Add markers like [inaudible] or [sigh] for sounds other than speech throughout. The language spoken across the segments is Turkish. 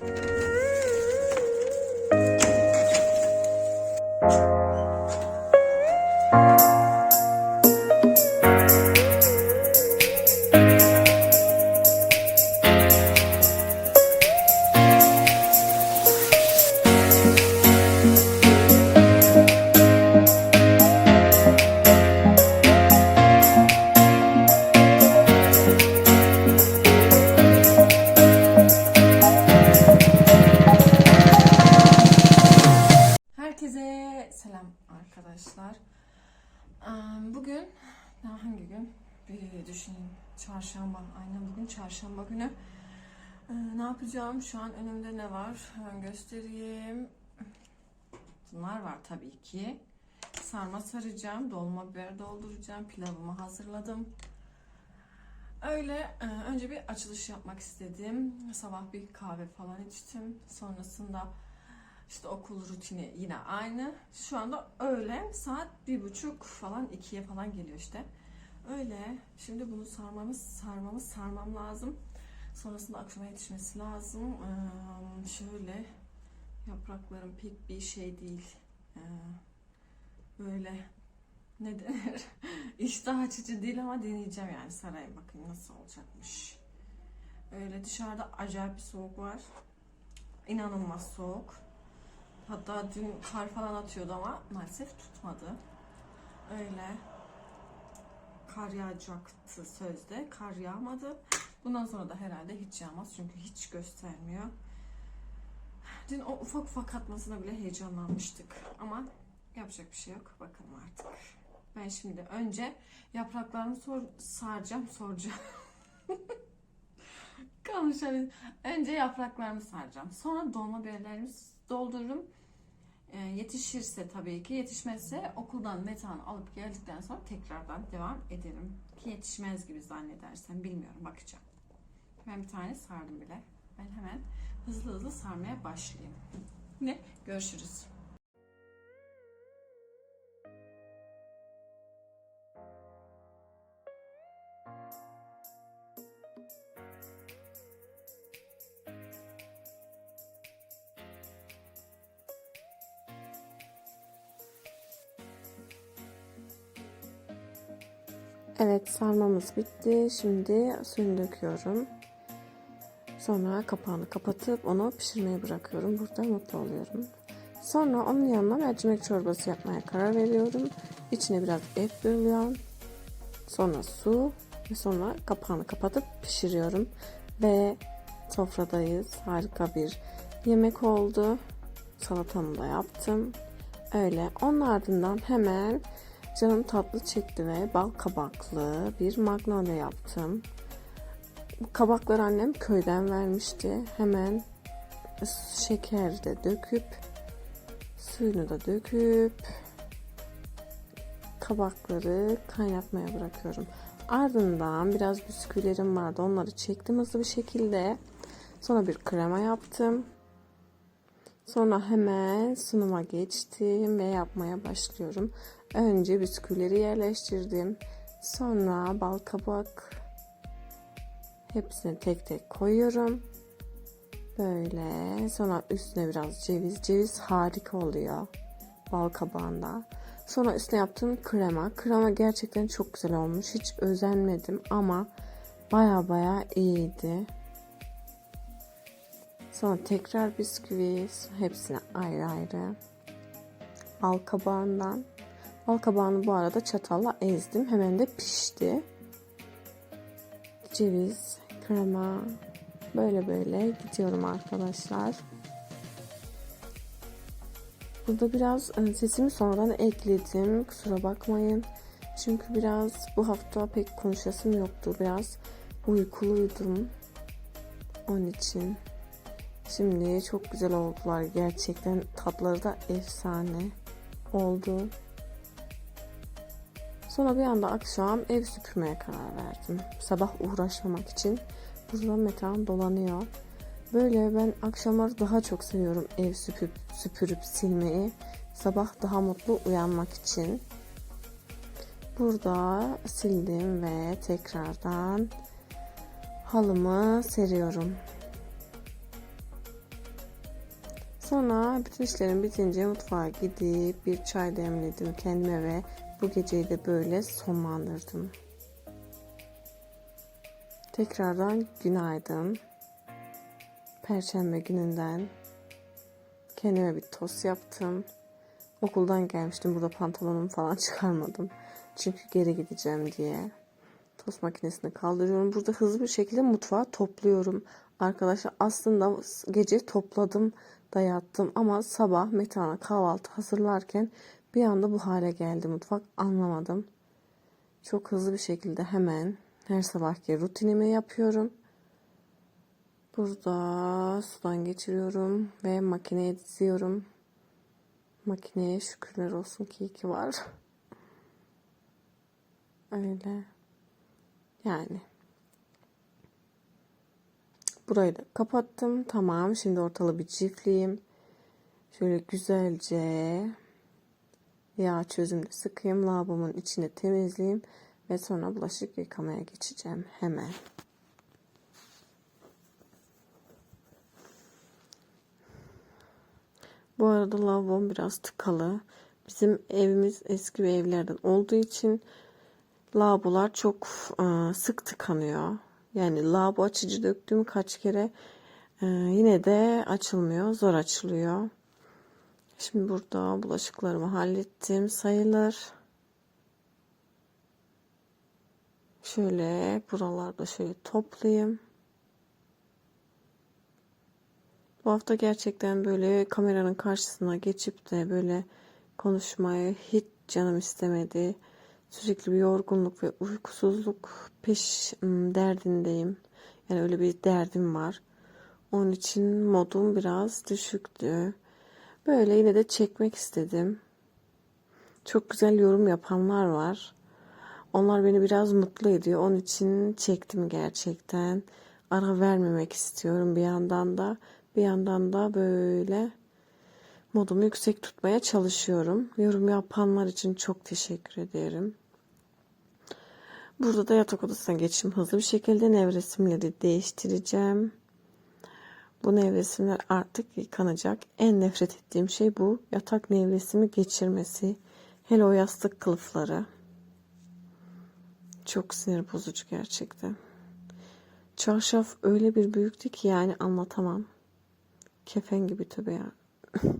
Bye. Çarşamba günü. Eee, Ne yapacağım? Şu an önümde ne var? Göstereyim. Bunlar var tabii ki. Sarma saracağım. Dolma biber dolduracağım. Pilavımı hazırladım. Öyle e, önce bir açılış yapmak istedim. Sabah bir kahve falan içtim. Sonrasında işte okul rutini yine aynı. Şu anda öğle saat bir buçuk falan ikiye falan geliyor işte. Öyle. Şimdi bunu sarmamız sarmamız sarmam lazım. Sonrasında akşama yetişmesi lazım. Ee, şöyle yapraklarım pek bir şey değil. Ee, böyle ne denir? [laughs] İştah açıcı değil ama deneyeceğim yani sarayım bakayım nasıl olacakmış. Öyle dışarıda acayip bir soğuk var. İnanılmaz soğuk. Hatta dün kar falan atıyordu ama maalesef tutmadı. Öyle. Kar yağacaktı sözde. Kar yağmadı. Bundan sonra da herhalde hiç yağmaz çünkü hiç göstermiyor. Dün o ufak ufak atmasına bile heyecanlanmıştık. Ama yapacak bir şey yok. Bakalım artık. Ben şimdi önce yapraklarımı sor, saracağım, soracağım. [laughs] Konuşalım. Önce yapraklarımı saracağım. Sonra dolma biberlerimi doldururum. E, yetişirse tabii ki yetişmezse okuldan metanı alıp geldikten sonra tekrardan devam ederim. Ki yetişmez gibi zannedersem bilmiyorum bakacağım. Ben bir tane sardım bile. Ben hemen hızlı hızlı sarmaya başlayayım. Ne? Görüşürüz. Evet sarmamız bitti. Şimdi suyunu döküyorum. Sonra kapağını kapatıp onu pişirmeye bırakıyorum. Burada mutlu oluyorum. Sonra onun yanına mercimek çorbası yapmaya karar veriyorum. İçine biraz et bölüyorum. Sonra su ve sonra kapağını kapatıp pişiriyorum. Ve sofradayız. Harika bir yemek oldu. Salatamı da yaptım. Öyle. Onun ardından hemen canım tatlı çekti ve bal kabaklı bir magnolia yaptım. Bu kabakları annem köyden vermişti. Hemen şeker de döküp suyunu da döküp kabakları kaynatmaya bırakıyorum. Ardından biraz bisküvilerim vardı. Onları çektim hızlı bir şekilde. Sonra bir krema yaptım. Sonra hemen sunuma geçtim ve yapmaya başlıyorum. Önce bisküvileri yerleştirdim. Sonra bal kabak hepsini tek tek koyuyorum. Böyle. Sonra üstüne biraz ceviz. Ceviz harika oluyor bal kabağında. Sonra üstüne yaptığım krema. Krema gerçekten çok güzel olmuş. Hiç özenmedim ama baya baya iyiydi. Sonra tekrar bisküvi. Hepsine ayrı ayrı. Bal kabağından. Bal kabağını bu arada çatalla ezdim. Hemen de pişti. Ceviz, krema. Böyle böyle gidiyorum arkadaşlar. Burada biraz e, sesimi sonradan ekledim. Kusura bakmayın. Çünkü biraz bu hafta pek konuşasım yoktu. Biraz uykuluydum. Onun için. Şimdi çok güzel oldular. Gerçekten tatları da efsane oldu. Sonra bir anda akşam ev süpürmeye karar verdim. Sabah uğraşmamak için. Burada metan dolanıyor. Böyle ben akşamları daha çok seviyorum ev süpürüp, süpürüp silmeyi. Sabah daha mutlu uyanmak için. Burada sildim ve tekrardan halımı seriyorum. Sonra bütün işlerim bitince mutfağa gidip bir çay demledim kendime ve bu geceyi de böyle sonlandırdım. Tekrardan günaydın. Perşembe gününden kendime bir tost yaptım. Okuldan gelmiştim. Burada pantolonumu falan [laughs] çıkarmadım. Çünkü geri gideceğim diye. Tost makinesini kaldırıyorum. Burada hızlı bir şekilde mutfağı topluyorum. Arkadaşlar aslında gece topladım da yattım ama sabah Metehan'a kahvaltı hazırlarken bir anda bu hale geldi mutfak anlamadım. Çok hızlı bir şekilde hemen her sabahki rutinimi yapıyorum. Burada sudan geçiriyorum ve makineye diziyorum. Makineye şükürler olsun ki iyi ki var. Öyle. Yani. Burayı da kapattım. Tamam. Şimdi ortalığı bir çiftleyeyim. Şöyle güzelce yağ çözümlü sıkayım. Lavabomun içine temizleyeyim. Ve sonra bulaşık yıkamaya geçeceğim. Hemen. Bu arada lavabom biraz tıkalı. Bizim evimiz eski bir evlerden olduğu için lavabolar çok e, sık tıkanıyor. Yani lavabo açıcı döktüm kaç kere e, yine de açılmıyor. Zor açılıyor. Şimdi burada bulaşıklarımı hallettim sayılır. Şöyle buralarda şöyle toplayayım. Bu hafta gerçekten böyle kameranın karşısına geçip de böyle konuşmayı hiç canım istemedi. Sürekli bir yorgunluk ve uykusuzluk peş derdindeyim. Yani öyle bir derdim var. Onun için modum biraz düşüktü. Böyle yine de çekmek istedim. Çok güzel yorum yapanlar var. Onlar beni biraz mutlu ediyor. Onun için çektim gerçekten. Ara vermemek istiyorum bir yandan da. Bir yandan da böyle modumu yüksek tutmaya çalışıyorum. Yorum yapanlar için çok teşekkür ederim. Burada da yatak odasına geçim hızlı bir şekilde nevresimleri değiştireceğim. Bu nevresimler artık yıkanacak. En nefret ettiğim şey bu. Yatak nevresimi geçirmesi. Hele o yastık kılıfları. Çok sinir bozucu gerçekten. Çarşaf öyle bir büyüktü ki yani anlatamam. Kefen gibi tabi ya. [laughs]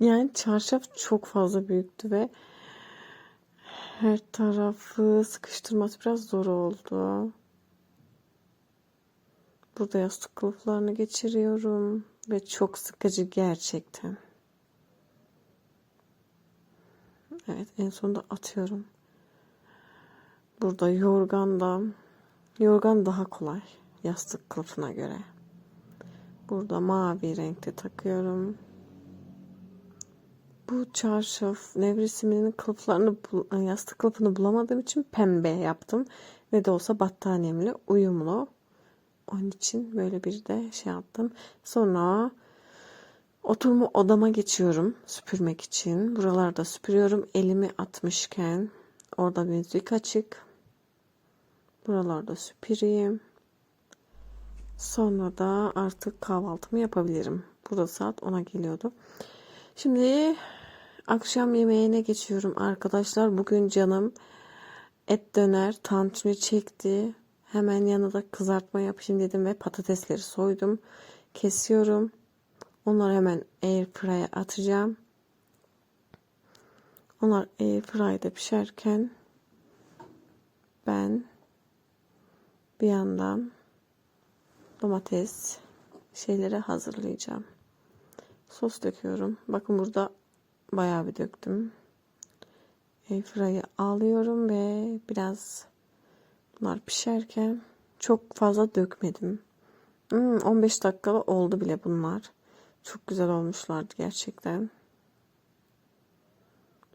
yani çarşaf çok fazla büyüktü ve her tarafı sıkıştırması biraz zor oldu. Burada yastık kılıflarını geçiriyorum ve çok sıkıcı gerçekten. Evet en sonunda atıyorum. Burada yorgan da yorgan daha kolay yastık kılıfına göre. Burada mavi renkte takıyorum. Bu çarşaf nevresiminin kılıflarını yastık kılıfını bulamadığım için pembe yaptım. Ne de olsa battaniyemle uyumlu. Onun için böyle bir de şey yaptım. Sonra oturma odama geçiyorum süpürmek için. Buralarda süpürüyorum. Elimi atmışken orada müzik açık. Buralarda süpüreyim. Sonra da artık kahvaltımı yapabilirim. Burada saat 10'a geliyordu. Şimdi akşam yemeğine geçiyorum arkadaşlar. Bugün canım et döner tantuni çekti. Hemen yanına kızartma yapayım dedim ve patatesleri soydum. Kesiyorum. Onları hemen airfryer'a atacağım. Onlar airfryer'da pişerken ben bir yandan domates şeyleri hazırlayacağım. Sos döküyorum. Bakın burada bayağı bir döktüm. Airfryer'ı alıyorum ve biraz bunlar pişerken çok fazla dökmedim. Hmm, 15 dakikalı oldu bile bunlar. Çok güzel olmuşlardı gerçekten.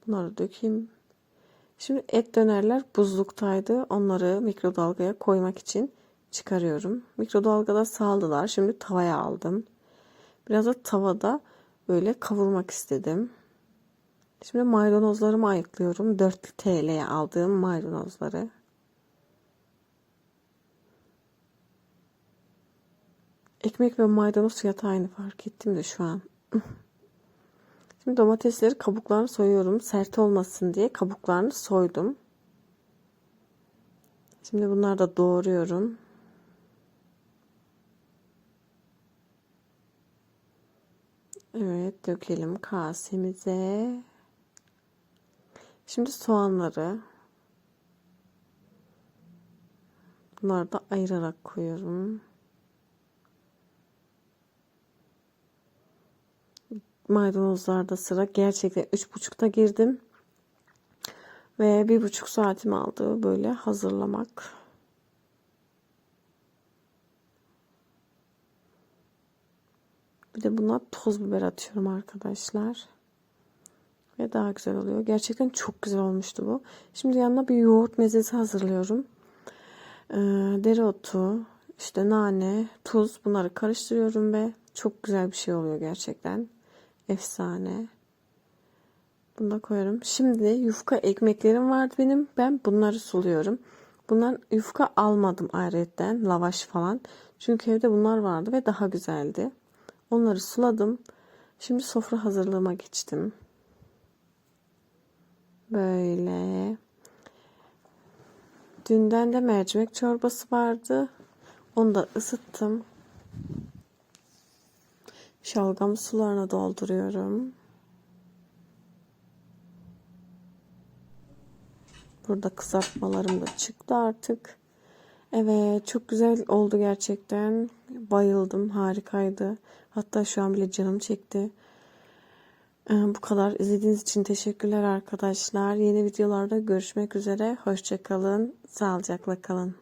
Bunları dökeyim. Şimdi et dönerler buzluktaydı. Onları mikrodalgaya koymak için çıkarıyorum. Mikrodalgada saldılar. Şimdi tavaya aldım. Biraz da tavada böyle kavurmak istedim. Şimdi maydanozlarımı ayıklıyorum. 4 TL'ye aldığım maydanozları. Ekmek ve maydanoz fiyatı aynı fark ettim de şu an. Şimdi domatesleri kabuklarını soyuyorum. Sert olmasın diye kabuklarını soydum. Şimdi bunları da doğruyorum. Evet dökelim kasemize. Şimdi soğanları bunları da ayırarak koyuyorum. Maydanozlarda sıra gerçekten üç buçukta girdim. Ve bir buçuk saatim aldı böyle hazırlamak. Bir de buna toz biber atıyorum arkadaşlar. Ve daha güzel oluyor. Gerçekten çok güzel olmuştu bu. Şimdi yanına bir yoğurt mezesi hazırlıyorum. Ee, dereotu, işte nane, tuz bunları karıştırıyorum ve çok güzel bir şey oluyor gerçekten. Efsane. Bunu da koyarım. Şimdi yufka ekmeklerim vardı benim. Ben bunları suluyorum. Bundan yufka almadım ayrıyetten. Lavaş falan. Çünkü evde bunlar vardı ve daha güzeldi. Onları suladım. Şimdi sofra hazırlığıma geçtim. Böyle. Dünden de mercimek çorbası vardı. Onu da ısıttım. Şalgam sularına dolduruyorum. Burada kızartmalarım da çıktı artık. Evet çok güzel oldu gerçekten. Bayıldım harikaydı. Hatta şu an bile canım çekti. Ee, Bu kadar izlediğiniz için teşekkürler arkadaşlar. Yeni videolarda görüşmek üzere. Hoşçakalın. Sağlıcakla kalın.